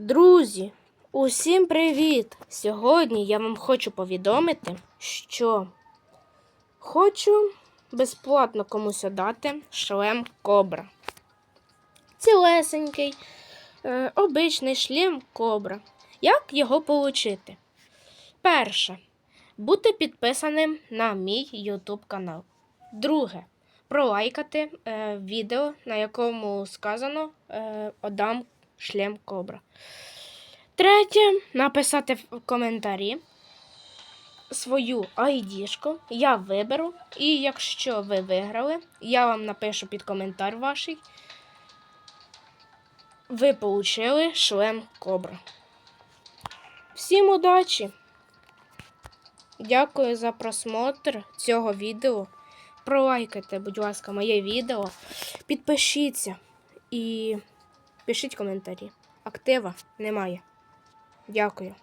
Друзі, усім привіт! Сьогодні я вам хочу повідомити, що хочу безплатно комусь дати шлем Кобра. Цілесенький, е, обичний шлем Кобра. Як його отримати? Перше. Бути підписаним на мій YouTube канал. Друге. Пролайкати е, відео, на якому сказано е, Одам шлем Кобра. Третє. Написати в коментарі свою айдішку. Я виберу. І якщо ви виграли, я вам напишу під коментар ваш. Ви получили шлем Кобра. Всім удачі! Дякую за просмотр цього відео. Пролайкайте, будь ласка, моє відео. Підпишіться і пишіть коментарі. Актива немає. Дякую.